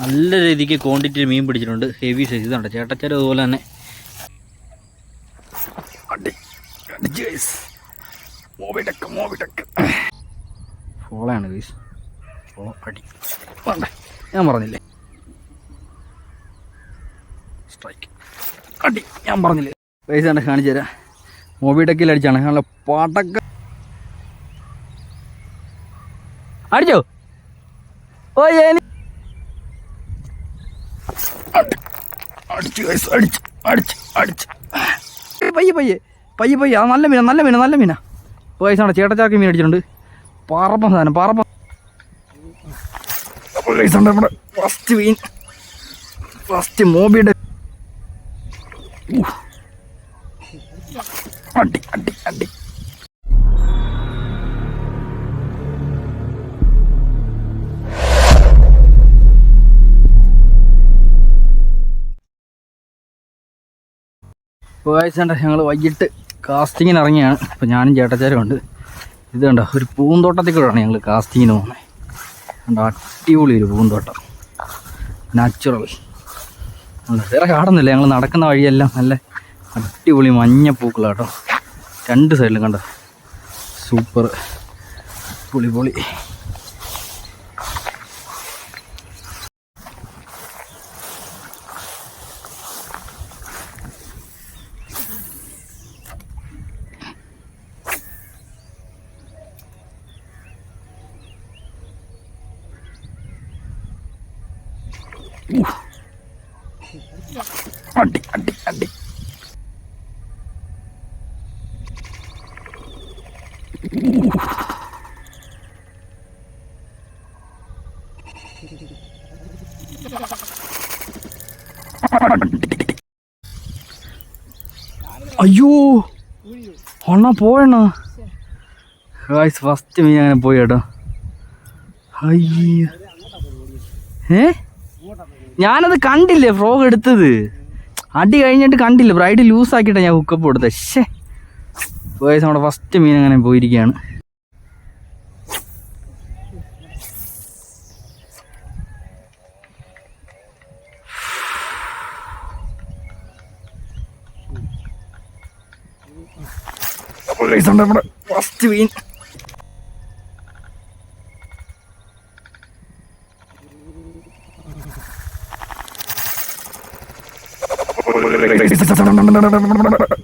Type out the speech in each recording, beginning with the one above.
നല്ല രീതിക്ക് ക്വാണ്ടിറ്റി മീൻ പിടിച്ചിട്ടുണ്ട്. ഹെവി സൈസ് ഇതുണ്ട്. ചേട്ടച്ചാരും അതുപോലെ തന്നെ. ഫോളയാണ് ഗൈസ് ഫോളോ അടി. വേണ്ടേ. ഞാൻ പറഞ്ഞില്ലേ? സ്ട്രൈക്ക് അടി. ഞാൻ പറഞ്ഞില്ലേ? പൈസ ഉണ്ട് കാണിച്ചു തരാം. മോബിടെക്കിൽ അടിച്ചാണ്. നല്ല പടക്ക അടിച്ചോ? ഓ അടിച്ചു guys, അടിച്ചു അടിച്ചു അടിച്ചു. പയ്യെ പയ്യെ. പയ്യെ പയ്യെ. ആ നല്ല മീന നല്ല മീന നല്ല മീന. പൈസാണ് ചേട്ടച്ചാക്കി മീൻ അടിച്ചിട്ടുണ്ട്. പാറപ്പം സാധനം പാറപ്പം ഉണ്ട് നമ്മുടെ ഫസ്റ്റ് മീൻ ഫസ്റ്റ് മോബിയുടെ അടി അടി അടി. പോയച്ചണ്ട ഞങ്ങൾ വൈകിട്ട് കാസ്റ്റിങ്ങിന് ഇറങ്ങിയാണ്. അപ്പോൾ ഞാനും ചേട്ടച്ചാരും ഉണ്ട്. ഇത് കണ്ടോ ഒരു പൂന്തോട്ടത്തിൽ കൂടെയാണ് ഞങ്ങൾ കാസ്റ്റിങ്ങിന് പോകുന്നത്. കണ്ടോ അടിപൊളി ഒരു പൂന്തോട്ടം. നാച്ചുറൽ വേറെ കാണുന്നില്ല ഞങ്ങൾ നടക്കുന്ന വഴിയെല്ലാം നല്ല അടിപൊളി മഞ്ഞ പൂക്കളാട്ടോ രണ്ട് സൈഡിലും കണ്ടോ സൂപ്പർ പൊളി പൊളി അയ്യോ അണ്ണ പോയണ്ണ. ഗായ്സ് ഫസ്റ്റ് മീൻ അങ്ങനെ പോയി കേട്ടോ അയ്യോ. ഏ? ഞാനത് കണ്ടില്ലേ ഫ്രോഗ് എടുത്തത്. അടി കഴിഞ്ഞിട്ട് കണ്ടില്ല ബ്രൈഡ് ലൂസ് ആക്കിയിട്ടാണ് ഞാൻ ഹുക്കപ്പ് കൊടുത്തത്. ശേ ഗൈസ് നമ്മുടെ ഫസ്റ്റ് മീൻ അങ്ങനെ പോയിരിക്കുകയാണ്. നമ്മുടെ ഫസ്റ്റ് മീൻ. നമ്മുടെ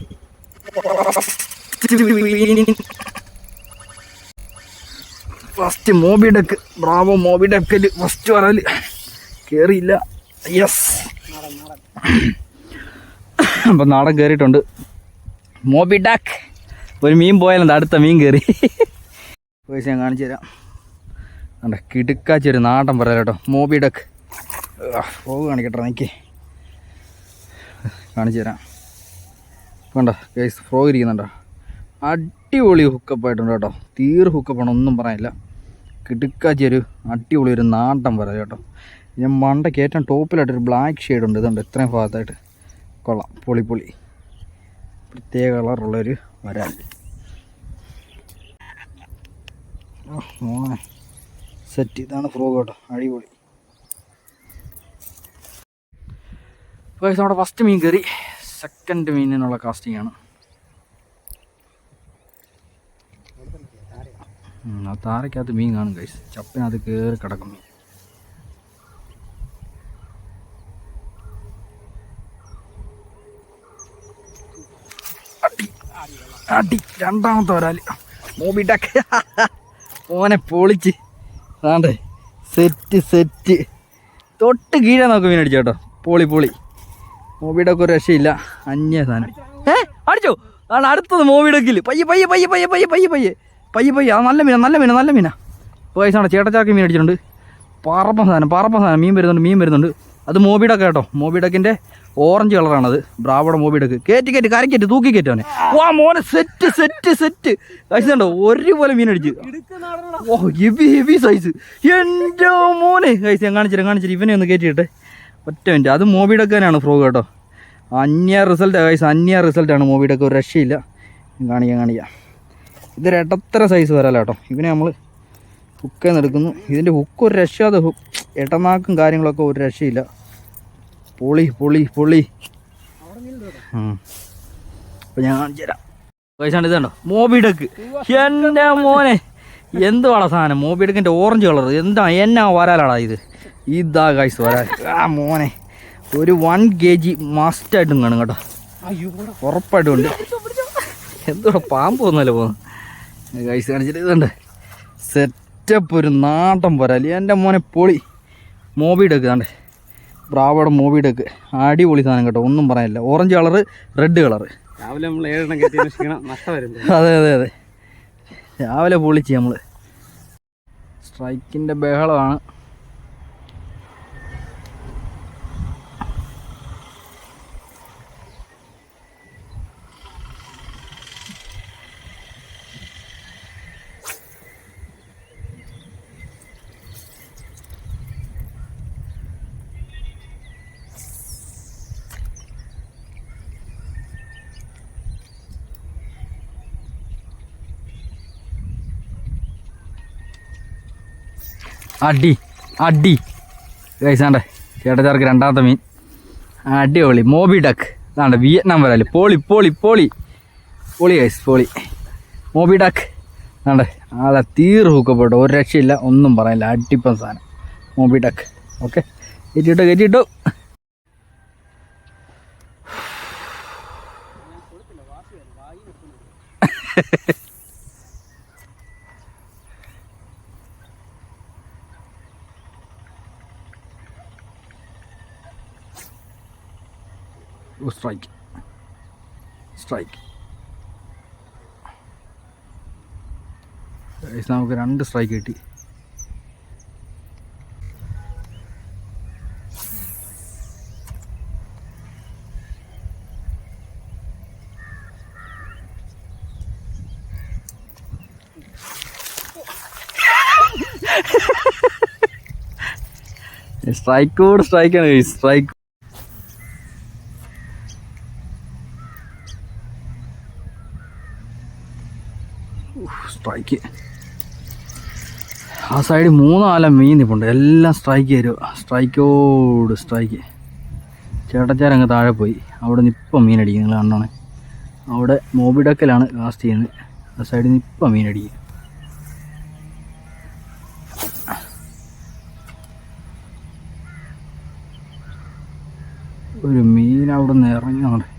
first Moby Duck bravo Moby ഡക്കിൽ first വരൽ. കയറിയില്ല യെസ് അപ്പം നാടൻ കയറിയിട്ടുണ്ട് മോബി ഡാക്ക് ഒരു മീൻ പോയാലും അടുത്ത മീൻ കയറി പൈസ ഞാൻ കാണിച്ചു തരാം. കണ്ട കിടുക്കാച്ചൊരു നാടൻ പറയാം കേട്ടോ. മോബി ഡക്ക് പോവ് കാണിക്കട്ടെ എനിക്ക്. കാണിച്ചു തരാം. കണ്ടോ കേസ് ഫ്രോ ഇരിക്കുന്നുണ്ടോ? അടിപൊളി ഹുക്കപ്പ് ആയിട്ടുണ്ട് കേട്ടോ. തീർ ഹുക്കപ്പാണ് ഒന്നും പറയാനില്ല. കിടുക്കാച്ചി ഒരു അടിപൊളി ഒരു നാട്ടം പറയാം കേട്ടോ. ഞാൻ മണ്ടയ്ക്ക് ഏറ്റവും ടോപ്പിലായിട്ടൊരു ബ്ലാക്ക് ഷെയ്ഡ് ഉണ്ട്. ഇതുണ്ട് ഇത്രയും ഭാഗത്തായിട്ട്. കൊള്ളാം. പൊളി പൊളി. പ്രത്യേക കളറുള്ളൊരു മോനെ. സെറ്റ് ഇതാണ് ഫ്രോഗ് കേട്ടോ. അടിപൊളി. നമ്മുടെ ഫസ്റ്റ് മീൻ കയറി. സെക്കൻഡ് മീനിനുള്ള കാസ്റ്റിംഗ് ആണ്. ആ താരക്കകത്ത് മീൻ കാണും കൈസ് ചപ്പിനകത്ത് കയറി കിടക്കും മീൻ അടി രണ്ടാമത്തെ ഒരാൾ മൂവി മോനെ പൊളിച്ച് അതാണ്ട് സെറ്റ് സെറ്റ് തൊട്ട് കീഴെ നോക്ക് മീൻ അടിച്ചു കേട്ടോ പൊളി പൊളി മോബിഡൊക്കെ ഒരു രക്ഷയില്ല അന്യ സാധനം. ഏ അടിച്ചോ. അതാണ് അടുത്തത് മൂവിയുടെ പയ്യെ പയ്യെ പയ്യെ പയ്യെ പയ്യെ പയ്യെ പയ്യെ. പയ്യെ പയ്യ. ആ നല്ല മീന നല്ല മീന നല്ല മീന. വയസ്സാണ് ചേട്ടച്ചാക്കി മീൻ അടിച്ചിട്ടുണ്ട്. പാറപ്പം സാധനം പാറപ്പം സാധനം. മീൻ വരുന്നുണ്ട് മീൻ വരുന്നുണ്ട്. അത് മോബിഡൊക്കെ കേട്ടോ. മോബിഡക്കിന്റെ ഓറഞ്ച് കളറാണത്. ബ്രാവോടെ മോബിഡക്ക് കയറ്റി കയറ്റി കരക്കറ്റി തൂക്കി കയറ്റി അവനെ. വാ മോനെ സെറ്റ് സെറ്റ് സെറ്റ് കഴിച്ചുണ്ടോ ഒരുപോലെ മീൻ അടിച്ച്. ഓ ഹെവി ഹെവി സൈസ് എന്റെ മോനെ. കഴിച്ച് ഞാൻ കാണിച്ചിട്ട് കാണിച്ചിട്ട് ഇവനെ ഒന്ന് കയറ്റിയിട്ടെ ഒറ്റ മിനിറ്റ് അത് മോബിഡക്കാനാണ് ഫ്രോഗ് കേട്ടോ. അന്യ റിസൾട്ട് കഴിച്ച് അന്യ റിസൾട്ടാണ് മോബിഡൊക്കെ ഒരു രക്ഷയില്ല. കാണിക്കാം കാണിക്കാം. ഇതൊരു ഇടത്തര സൈസ് വരാല കേട്ടോ ഇവനെ നമ്മൾ ഹുക്കേ എടുക്കുന്നു. ഇതിന്റെ ഹുക്ക് ഒരു രക്ഷാതെ ഹുക്ക് ഇടനാക്കും കാര്യങ്ങളൊക്കെ ഒരു രക്ഷയില്ല. പൊളി പൊളി പൊളി. അപ്പം ഞാൻ ചേരാം പൈസാണ്ട് ഇതുണ്ടോ മോബിഡക്ക് എന്റെ മോനെ. എന്തുവാടാ സാധനം? മോബിഡക്കിന്റെ ഓറഞ്ച് കളർ എന്താ എന്നാ വരാലാടാ ഇത്? ഇതാ ഗൈസ് വരാൽ ആ മോനെ. ഒരു വൺ കെ ജി മസ്റ്റായിട്ടും കാണും കേട്ടോ. ഉറപ്പായിട്ടും ഉണ്ട്. എന്തുവാ പാമ്പ് വന്നല്ലേ പോകുന്നത്? ഗൈസ് കാണിച്ചിട്ട് ഇതുണ്ട്. സെറ്റപ്പ് ഒരു നാട്ടം വരാൽ എന്റെ മോനെ പൊളി. മോബിഡക്ക് കണ്ടേ ബ്രാവോടെ എടുക്ക് അടിപൊളി സാധനം കേട്ടോ. ഒന്നും പറയാനില്ല. ഓറഞ്ച് കളറ് റെഡ് കളറ് രാവിലെ നമ്മൾ ഏഴെണ്ണം അതെ അതെ അതെ. രാവിലെ പൊളിച്ച് നമ്മൾ സ്ട്രൈക്കിന്റെ ബഹളമാണ്. അടി അടി. കഴിച്ചാണ്ടേ ചേട്ടച്ചാർക്ക് രണ്ടാമത്തെ മീൻ. അടിപൊളി മോബി ഡക്ക്. അതാണ്ട് വിയറ്റ്നാം വരാൽ. പോളി പോളി പോളി. പോളി കൈസ് പോളി. Moby Duck. അതാണ്ട് അതെ തീർ ഹൂക്കപ്പെട്ടു. ഒരു രക്ഷയില്ല ഒന്നും പറയാനില്ല. അടിപ്പം സാധനം. Moby Duck. ഓക്കെ കയറ്റിട്ടോ കയറ്റിട്ടോ സ്ട്രൈക്ക് സ്ട്രൈക്ക് നമുക്ക് രണ്ട് സ്ട്രൈക്ക് കിട്ടി. സ്ട്രൈക്കോട് സ്ട്രൈക്കാണ് സ്ട്രൈക്ക് സ്ട്രൈക്ക് ആ സൈഡിൽ മൂന്നാലം മീൻ നിൽപ്പുണ്ട് എല്ലാം സ്ട്രൈക്ക് തരുമോ സ്ട്രൈക്കോട് സ്ട്രൈക്ക് ചേട്ടച്ചാരങ്ങ് താഴെ പോയി. അവിടെ നിപ്പം മീൻ അടിക്കും. നിങ്ങൾ കണ്ടോണേ. അവിടെ മോബിടക്കലാണ് കാസ്റ്റ് ചെയ്യുന്നത്. ആ സൈഡിൽ നിപ്പം മീൻ അടിക്കും. ഒരു മീൻ അവിടെ നിന്ന് ഇറങ്ങി അങ്ങോട്ട്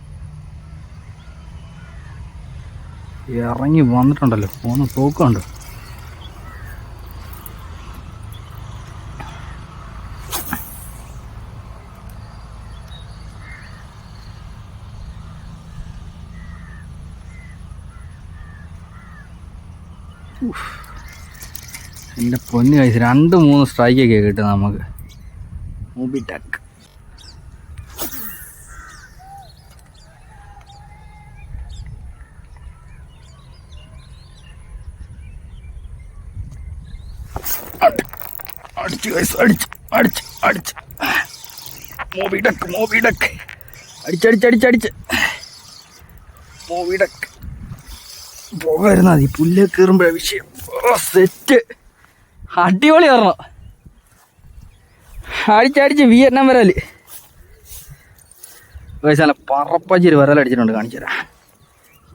ഇറങ്ങി വന്നിട്ടുണ്ടല്ലോ. പോന്ന് പോക്കുണ്ട് എന്റെ പൊന്നു കഴിച്ച് രണ്ട് മൂന്ന് സ്ട്രൈക്കൊക്കെ കിട്ടും നമുക്ക്. മൂബി ടെക് അടിച്ച് ഗൈസ് അടിച്ചു അടിച്ചു അടിച്ചു. മോബിഡക്ക് മോബിഡക്ക് മോബി ഡക്ക് അടിച്ചടിച്ചടിച്ചടിച്ച് മോബിഡക്ക് പോകായിരുന്നാ മതി പുല്ല് കയറുമ്പോഴേ വിഷയം. സെറ്റ് അടിപൊളി പറഞ്ഞു അടിച്ചടിച്ച് വിയറ്റ്നാം വരാൽ. വയസ്സാല പറപ്പച്ചിരി വരാൽ അടിച്ചിട്ടുണ്ട് കാണിച്ചു തരാം.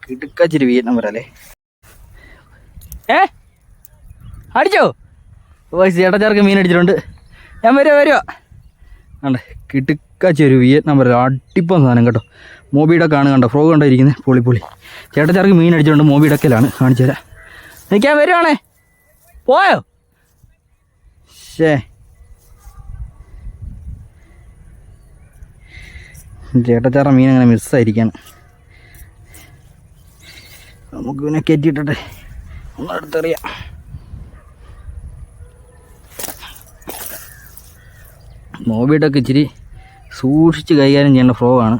കിടുക്കച്ചിരി വിയറ്റ്നാം വരാലേ. ഏ? അടിച്ചോ? വയസ്സ് ചേട്ടച്ചാർക്ക് മീൻ അടിച്ചിട്ടുണ്ട്. ഞാൻ വരുമോ വരുമോ കണ്ടേ കിടുക്കച്ചൊരു വിയറ്റ്നാം നമ്മൾ അടിപ്പം സാധനം കേട്ടോ. മോബിയുടെ ആണ് കണ്ടോ ഫ്രോഗ് കണ്ടോ ഇരിക്കുന്നത്? പൊളി പൊളി. ചേട്ടച്ചാർക്ക് മീൻ അടിച്ചിട്ടുണ്ട് മോബിയുടെക്കലാണ് കാണിച്ചു തരാം. നിൽക്കാൻ വരുവാണേ. പോയോ? ശേ ചേട്ടച്ചാറ മീൻ അങ്ങനെ മിസ്സായിരിക്കാണ് നമുക്ക് പിന്നെ കയറ്റിയിട്ടെ ഒന്ന് മോബിയുടെയൊക്കെ ഇച്ചിരി സൂക്ഷിച്ച് കൈകാര്യം ചെയ്യേണ്ട ഫ്രോഗാണ്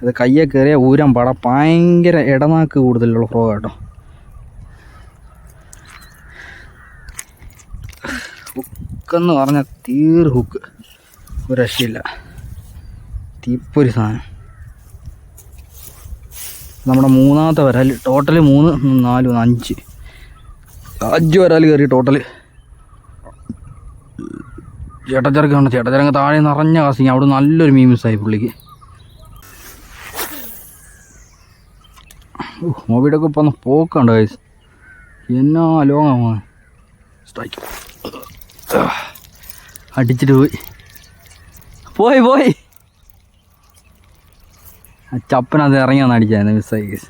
അത് കയ്യെ കയറിയ ഊരാൻ പാടാ. ഭയങ്കര ഇടനാക്ക് കൂടുതലുള്ള ഫ്രോ കേട്ടോ. ഹുക്കെന്ന് പറഞ്ഞാൽ തീർ ഹുക്ക്. ഒരു രക്ഷയില്ല തീപ്പൊരു സാധനം. നമ്മുടെ മൂന്നാമത്തെ വരാൽ ടോട്ടൽ മൂന്ന് നാല് അഞ്ച്. അഞ്ച് വരാൽ കയറി ടോട്ടൽ ചേട്ടച്ചെറുക്കാണ്. ചേട്ടച്ചിറങ്ങ് താഴെ നിറഞ്ഞ കാസിങ് അവിടെ നല്ലൊരു മീൻ മിസ്സായി പുള്ളിക്ക്. മൊബൈലൊക്കെ ഇപ്പം ഒന്ന് പോക്കണ്ട കൈസ് എന്നാ ലോങ്ങാ സ്ട്രൈക്ക് അടിച്ചിട്ട് പോയി. പോയി പോയി. ചപ്പനത് ഇറങ്ങി വന്ന് അടിച്ചായിരുന്നു മിസ്സായി കേസ്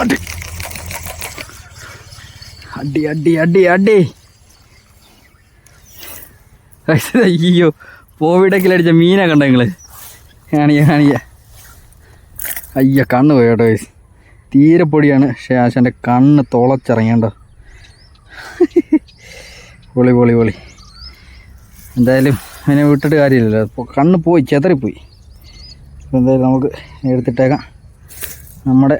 അടി. അടി അടി അടി അടി. അയ്യോ പോവിടക്കിലടിച്ച മീനെ കണ്ടോ നിങ്ങൾ. കാണിയ കാണിയ അയ്യ കണ്ണ് പോയി കേട്ടോ guys. തീരെ പൊടിയാണ്. പക്ഷേ ആശാന്റെ കണ്ണ് തുളച്ചിറങ്ങിയണ്ടോ? പൊളി പൊളി പൊളി. എന്തായാലും അതിനെ വിട്ടിട്ട് കാര്യമില്ലല്ലോ. അപ്പോൾ കണ്ണ് പോയി ചെതറിപ്പോയി. എന്തായാലും നമുക്ക് എടുത്തിട്ടേക്കാം. നമ്മുടെ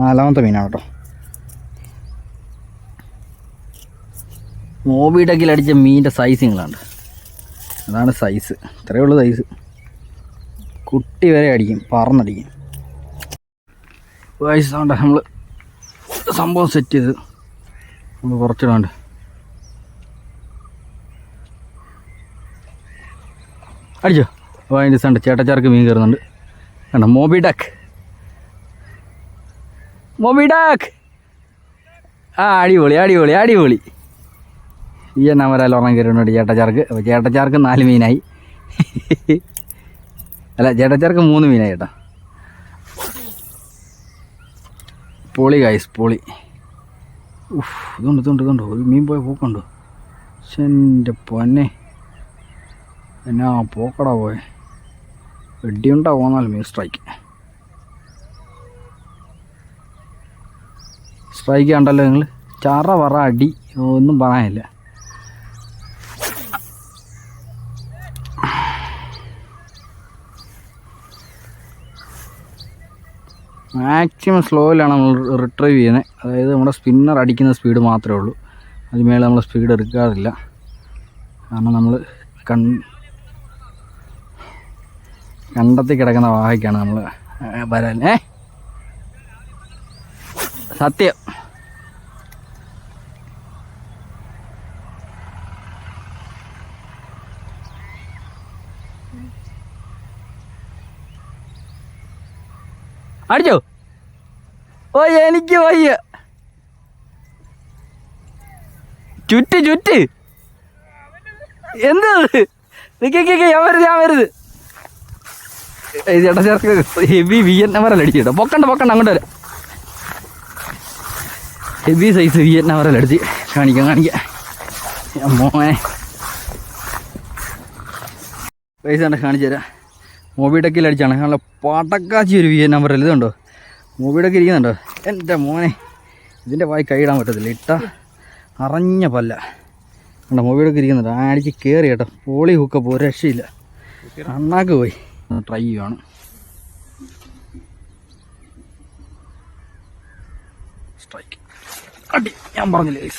നാലാമത്തെ മീനാണ് കേട്ടോ. മോബിടെക്കിൽ അടിച്ച മീനിന്റെ സൈസ് അതാണ് സൈസ് ഇത്രയേ ഉള്ളൂ സൈസ് കുട്ടി വരെ അടിക്കും പറന്നടിക്കും. വയസ്സ് വേണ്ട നമ്മൾ സംഭവം സെറ്റ് ചെയ്ത് നമ്മൾ കുറച്ചിടാണ്ട്. അടിച്ചോ? അപ്പോൾ സണ്ട് ചേട്ടച്ചാർക്ക് മീൻ കയറുന്നുണ്ട്. കണ്ടോ? മോബി ഡക്ക് മോബി ഡക്ക് ആ അടിപൊളി അടിപൊളി അടിപൊളി. ഈ എന്നാ വരാൽ ഒരെണ്ണം കയറുന്നുണ്ട് ചേട്ടച്ചാർക്ക്. അപ്പോൾ ചേട്ടച്ചാർക്ക് നാല് മീനായി. അല്ല ചേട്ടച്ചാർക്ക് മൂന്ന് മീനായി ചേട്ടാ പൊളി ഗൈസ് പൊളി. ഉഫ് ഇതുണ്ട് ഇതുണ്ട് ഇതുണ്ട് ഒരു മീൻ പോയ പോക്കുണ്ടോ? എന്റെ പൊന്നെ. എന്നാ പോക്കടാ പോയെ. വെടിയുണ്ടാ പോന്നാലും മീൻ സ്ട്രൈക്ക് സ്ട്രൈക്ക് കണ്ടല്ലോ നിങ്ങൾ ചറ പറ അടി ഒന്നും പറയാനില്ല. മാക്സിമം സ്ലോയിലാണ് നമ്മൾ റിട്രൈവ് ചെയ്യുന്നത്. അതായത് നമ്മുടെ സ്പിന്നർ അടിക്കുന്ന സ്പീഡ് മാത്രമേ ഉള്ളൂ. അതിമേലെ നമ്മൾ സ്പീഡ് എടുക്കാറില്ല. കാരണം നമ്മൾ കൺ കണ്ടെത്തി കിടക്കുന്ന വാഹയ്ക്കാണ് നമ്മൾ വരാൻ ഏ? സത്യം. അടിച്ചോ? ഓ എനിക്ക് വയ്യ. ചുറ്റ് ചുറ്റ്. എന്ത്? നിക്ക് ഞാൻ വരുത് ഞാൻ വരുത് ചേട്ടാ ചേർക്ക് ഹെവി അടിച്ചു അടിച്ചിട്ടോ പൊക്കണ്ട പൊക്കണ്ട അങ്ങോട്ട് വരാം. ഹെവി സൈസ് വിയറ്റ്നാമറല്ല അടിച്ച് കാണിക്കാം കാണിക്കാം. മോനെ. പൈസ കണ്ട കാണിച്ചു തരാം. അടിച്ചാണ് നല്ല പടക്കാച്ചി ഒരു വി നമ്പറിൽ ഇതുണ്ടോ? മോബിടെക്കിൽ ഇരിക്കുന്നുണ്ടോ? എന്റെ മോനെ. ഇതിന്റെ വായി കൈയിടാൻ പറ്റത്തില്ല. ഇട്ട അറിഞ്ഞ പല്ല. കണ്ടോ മോബിടെക്ക് ഇരിക്കുന്നുണ്ടോ. ആ അടിച്ച് കയറി കേട്ടോ. പോളി ഹുക്കപ്പ് രക്ഷയില്ല. അണ്ണാക്ക് പോയി. ട്രൈ ചെയ്യുവാണ്. സ്ട്രൈക്ക് അടി ഞാൻ പറഞ്ഞില്ലേ? Guys.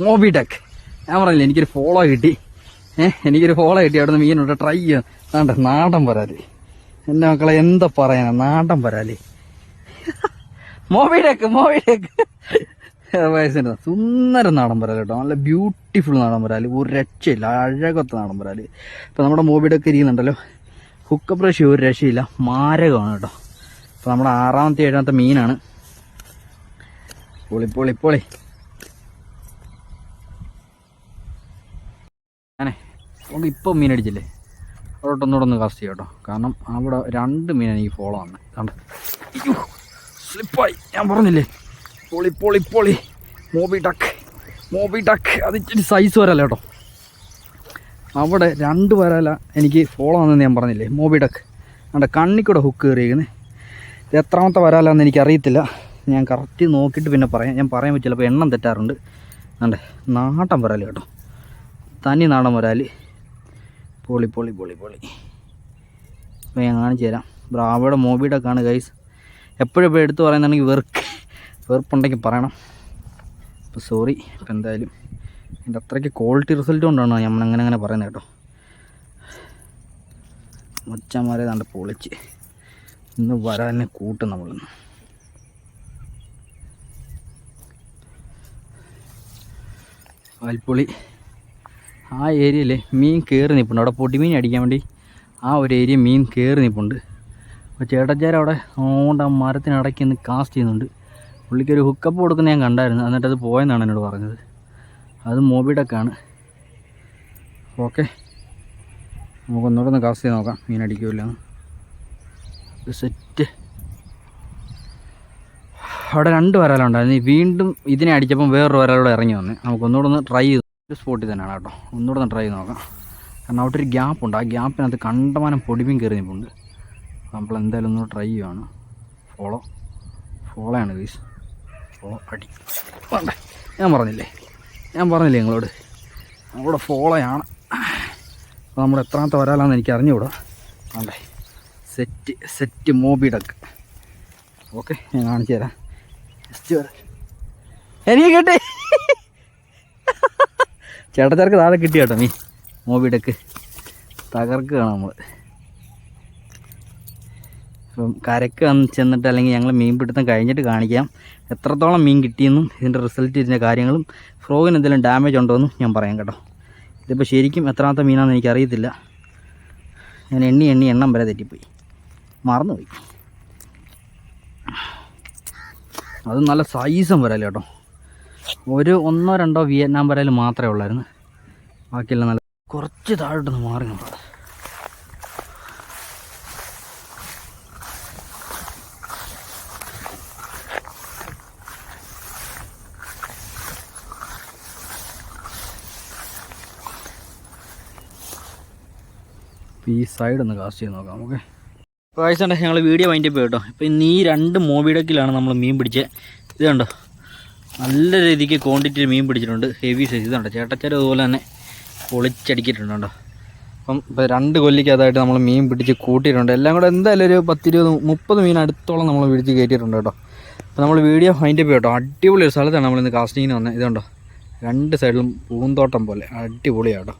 മോബി ടെക് ഞാൻ പറഞ്ഞില്ലേ എനിക്കൊരു ഫോളോ കിട്ടി. ഏഹ് എനിക്കൊരു ഫോളോ കിട്ടി. അവിടെ നിന്ന് മീനുണ്ട് ട്രൈ ചെയ്യാം. വേണ്ട നാടൻ പരാതി. എന്റെ മക്കളെ എന്താ പറയാനാ? നാടൻ പരാതി. മോബി ടെക് മോബി ടെക് വയസ്സിന്റെ സുന്ദരം നാടൻ വരാൽ കേട്ടോ. നല്ല ബ്യൂട്ടിഫുൾ നാടൻ വരാൽ ഒരു രക്ഷയില്ല അഴകത്ത നാടൻ വരാൽ ഇപ്പം നമ്മുടെ മോബി ടെക് ഇരിക്കുന്നുണ്ടല്ലോ. ഹുക്ക് ബ്രഷ് ഒരു രക്ഷയില്ല. മാരകമാണ് കേട്ടോ. ഇപ്പൊ നമ്മുടെ ആറാമത്തെ ഏഴാമത്തെ മീനാണ്. പൊളി പൊളി പൊളി. ഞാനേ നമുക്ക് ഇപ്പം മീൻ അടിച്ചില്ലേ? അവിടോട്ടൊന്നുകൂടെ ഒന്ന് കാസ്റ്റ് ചെയ്യാം കാരണം അവിടെ രണ്ട് മീൻ എനിക്ക് ഫോളോ ആണ് കണ്ട? സ്ലിപ്പായി ഞാൻ പറഞ്ഞില്ലേ? പൊളി പൊളി പൊളി. മോബി ടക്ക് മോബി ടക്ക് അത് ഇച്ചിരി സൈസ് വരല്ല കേട്ടോ അവിടെ രണ്ട് വരല എനിക്ക് ഫോളോ ആണെന്ന് ഞാൻ പറഞ്ഞില്ലേ? മോബി ടക്ക് അവിടെ കണ്ണിക്കൂടെ ഹുക്ക് കയറിയിരിക്കുന്നത് എത്രാമത്തെ വരാലാന്ന് എനിക്കറിയത്തില്ല. ഞാൻ കറക്റ്റ് നോക്കിയിട്ട് പിന്നെ പറയാം. ഞാൻ പറയാൻ പറ്റില്ല. അപ്പോൾ എണ്ണം തെറ്റാറുണ്ട്. അതെ നാടൻ വരാൽ കേട്ടോ. തനി നാടൻ വരാൽ. പൊളി പൊളി പൊളി പൊളി. അപ്പോൾ ഞാൻ കാണിച്ചു തരാം. ബ്രാവയുടെ മോബിയുടെ ആണ് ഗൈസ് എപ്പോഴും ഇപ്പോൾ എടുത്ത് പറയുന്നുണ്ടെങ്കിൽ വെറുക്ക്. വെറുപ്പുണ്ടെങ്കിൽ പറയണം. അപ്പോൾ സോറി ഇപ്പോൾ എന്തായാലും എന്റെ അത്രയ്ക്ക് ക്വാളിറ്റി റിസൾട്ട് കൊണ്ടാണ് നമ്മൾ അങ്ങനെ അങ്ങനെ പറയുന്നത് കേട്ടോ. മച്ചന്മാരെ നല്ല പൊളിച്ച്. ഇന്ന് വരാനെ കൂട്ടും നമ്മളിന്ന് വാൽപ്പൊളി ആ ഏരിയയിൽ മീൻ കയറി നിൽപ്പുണ്ട് അവിടെ പൊടിമീൻ അടിക്കാൻ വേണ്ടി ആ ഒരു ഏരിയ മീൻ കയറി നിൽപ്പുണ്ട് അപ്പോൾ ചേട്ടച്ചാർ അവിടെ ഓണ്ട ആ മരത്തിനടയ്ക്ക് നിന്ന് കാസ്റ്റ് ചെയ്യുന്നുണ്ട്. പുള്ളിക്ക് ഒരു ഹുക്കപ്പ് കൊടുക്കുന്ന ഞാൻ കണ്ടായിരുന്നു. എന്നിട്ട് അത് പോയെന്നാണ് എന്നോട് പറഞ്ഞത്. അത് മോബിഡക്കാണ് ഓക്കെ. നമുക്ക് ഒന്നുകൂടെ ഒന്ന് കാസ്റ്റ് ചെയ്ത് നോക്കാം. മീൻ അടിക്കില്ല സെറ്റ് അവിടെ രണ്ട് വരാലുണ്ടായിരുന്നു വീണ്ടും ഇതിനെ അടിച്ചപ്പം വേറൊരു വരാലൂടെ ഇറങ്ങി വന്ന് നമുക്ക് ഒന്നുകൂടെ ഒന്ന് ട്രൈ ചെയ്ത് ഒരു സ്പോട്ടിൽ തന്നെയാണ് കേട്ടോ. ഒന്നുകൂടെ ഒന്ന് ട്രൈ ചെയ്ത് നോക്കാം. കാരണം അവിടെ ഒരു ഗ്യാപ്പ് ഉണ്ട്. ആ ഗ്യാപ്പിനകത്ത് കണ്ടമാനം പൊടിമീൻ കയറി നിൽപ്പുണ്ട് നമ്മൾ എന്തായാലും ഒന്ന് ട്രൈ ചെയ്യുവാണ്. ഫോളോ ഫോളോ ആണ് ഗീസ് ഫോളോ അടി. വേണ്ട. ഞാൻ പറഞ്ഞില്ലേ? ഞാൻ പറഞ്ഞില്ലേ നിങ്ങളോട്? നമ്മുടെ ഫോളോയാണ് അപ്പോൾ നമ്മുടെ എത്രാമത്തെ വരാലാണെന്ന് എനിക്ക് അറിഞ്ഞുകൂടാ. വേണ്ടേ? Set set Moby Duck okay ഞാൻ കാണിച്ചു തരാം എനിക്ക് കിട്ടി. ചേട്ടച്ചാർക്ക് താഴെ കിട്ടി കേട്ടോ നീ. മോബിടക്ക് തകർക്കുകയാണ് നമ്മൾ അപ്പം കരക്ക് ചെന്നിട്ട് അല്ലെങ്കിൽ ഞങ്ങൾ മീൻ പിടുത്തം കഴിഞ്ഞിട്ട് കാണിക്കാം. എത്രത്തോളം മീൻ കിട്ടിയെന്നും ഇതിന്റെ റിസൾട്ട് ഇതിന്റെ കാര്യങ്ങളും ഫ്രോഗിന് എന്തെങ്കിലും ഡാമേജ് ഉണ്ടോ എന്നും ഞാൻ പറയാം കേട്ടോ. ഇതിപ്പോൾ ശരിക്കും എത്രാമത്തെ മീനാണെന്ന് എനിക്കറിയത്തില്ല. ഞാൻ എണ്ണി എണ്ണി എണ്ണം വരെ തെറ്റിപ്പോയി. മറന്നുപോയി. അത് നല്ല സൈസും വരൽ കേട്ടോ. ഒരു ഒന്നോ രണ്ടോ വിയറ്റ്നാം വരാൽ മാത്രമേ ഉള്ളായിരുന്നു. ബാക്കിയെല്ലാം നല്ല കുറച്ച് താഴോട്ടൊന്ന് മാറി നമ്മൾ ഈ സൈഡ് ഒന്ന് കാസ്റ്റ് ചെയ്ത് നോക്കാം ഓക്കെ പ്രാവശ്യം ഞങ്ങൾ വീഡിയോ വൈൻഡ് അപ്പ് കേട്ടോ. ഇപ്പോൾ ഇന്ന് ഈ രണ്ട് മോബിഡക്കിലാണ് നമ്മൾ മീൻ പിടിച്ചത് ഇത് കണ്ടോ? നല്ല രീതിക്ക് ക്വാണ്ടിറ്റി മീൻ പിടിച്ചിട്ടുണ്ട്. ഹെവി സൈസ് ഇതുണ്ട്? ചേട്ടച്ചാരും അതുപോലെ തന്നെ പൊളിച്ചടിക്കിട്ടുണ്ട് കേട്ടോ അപ്പം ഇപ്പോൾ രണ്ട് കൊല്ലിക്കകത്തായിട്ട് നമ്മൾ മീൻ പിടിച്ച് കൂട്ടിയിട്ടുണ്ട്. എല്ലാം കൂടെ എന്തായാലും ഒരു പത്തിരുപത് മുപ്പത് മീൻ അടുത്തോളം നമ്മൾ പിടിച്ച് കയറ്റിയിട്ടുണ്ട് കേട്ടോ. അപ്പോൾ നമ്മൾ വീഡിയോ വൈൻഡ് അപ്പ് കേട്ടോ. അടിപൊളി ഒരു സ്ഥലത്താണ് നമ്മളിന്ന് കാസ്റ്റിങ്ങിന് വന്നത്. ഇതുണ്ടോ? രണ്ട് സൈഡിലും പൂന്തോട്ടം പോലെ. അടിപൊളിയാണ് കേട്ടോ.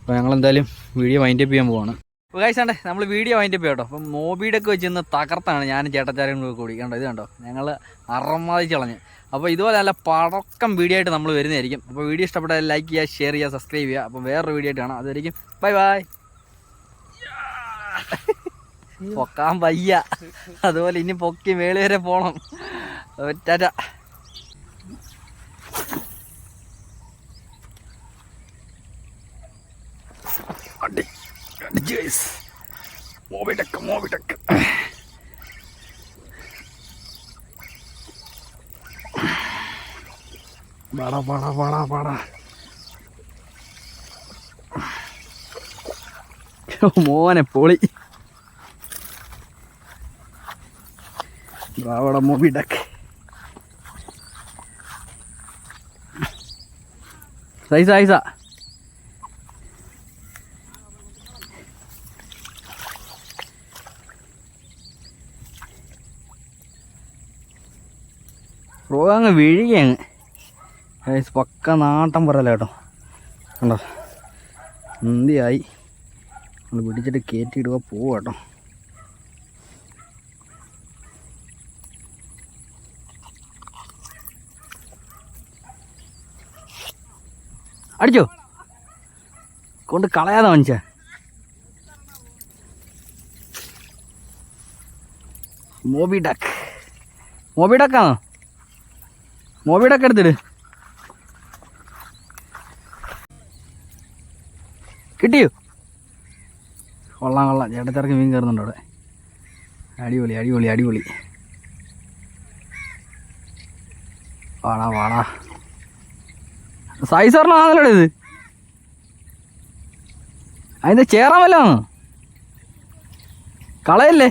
അപ്പോൾ ഞങ്ങൾ എന്തായാലും വീഡിയോ വൈൻഡപ്പ് ചെയ്യാൻ പോവാണ്. കഴിച്ചാണ്ടേ നമ്മൾ വീഡിയോ അതിന്റെ അപ്പ് കേട്ടോ. അപ്പം മോബിയുടെയൊക്കെ വെച്ച് ഇന്ന് തകർത്താണ് ഞാൻ ചേട്ടച്ചാരും കൂടി കണ്ടോ ഇത് കണ്ടോ ഞങ്ങൾ അറമാതിച്ച് കളഞ്ഞ് അപ്പോൾ ഇതുപോലെ നല്ല പടക്കം വീഡിയോ ആയിട്ട് നമ്മൾ വരുന്നതായിരിക്കും. അപ്പോൾ വീഡിയോ ഇഷ്ടപ്പെട്ടാൽ ലൈക്ക് ചെയ്യുക ഷെയർ ചെയ്യുക സബ്സ്ക്രൈബ് ചെയ്യുക. അപ്പോൾ വേറൊരു വീഡിയോ ആയിട്ട് കാണാം. അതായിരിക്കും ബൈ ബൈ പൊക്കാൻ വയ്യ. അതുപോലെ ഇനി പൊക്കി മേളി വരെ പോകണം ടാറ്റ അടി അടിച്ച് മോവിടക്ക് മോവിടക്ക്. പാടാ പാടാ പാടാ പാടാ മോനെ പൊളി. ദ്രാവട മോവിടക്ക്. സൈസ സൈസ. റോ അങ്ങ് ഗൈസ് പക്ക നാട്ടം പറയല കേട്ടോ. കണ്ടോ? എന്തിയായി നമ്മൾ പിടിച്ചിട്ട് കയറ്റിയിടുക പോവുക കേട്ടോ. അടിച്ചോ? കൊണ്ട് കളയാതെ മനുഷ്യ. മോബി ഡക്ക് മോബി ഡക്കാണോ മോബി ഒക്കെ എടുത്തിട്. കിട്ടിയോ? കൊള്ളാം കൊള്ളാം. ചേട്ടത്തിറക്ക് മീൻ കയറുന്നുണ്ട് അവിടെ. അടിപൊളി അടിപൊളി അടിപൊളി. വാടാ വാടാ. സൈസ് പറഞ്ഞാണല്ലോ ഇത്. അതിന്റെ ചേറാൻ വല്ലതാണ് കളയല്ലേ?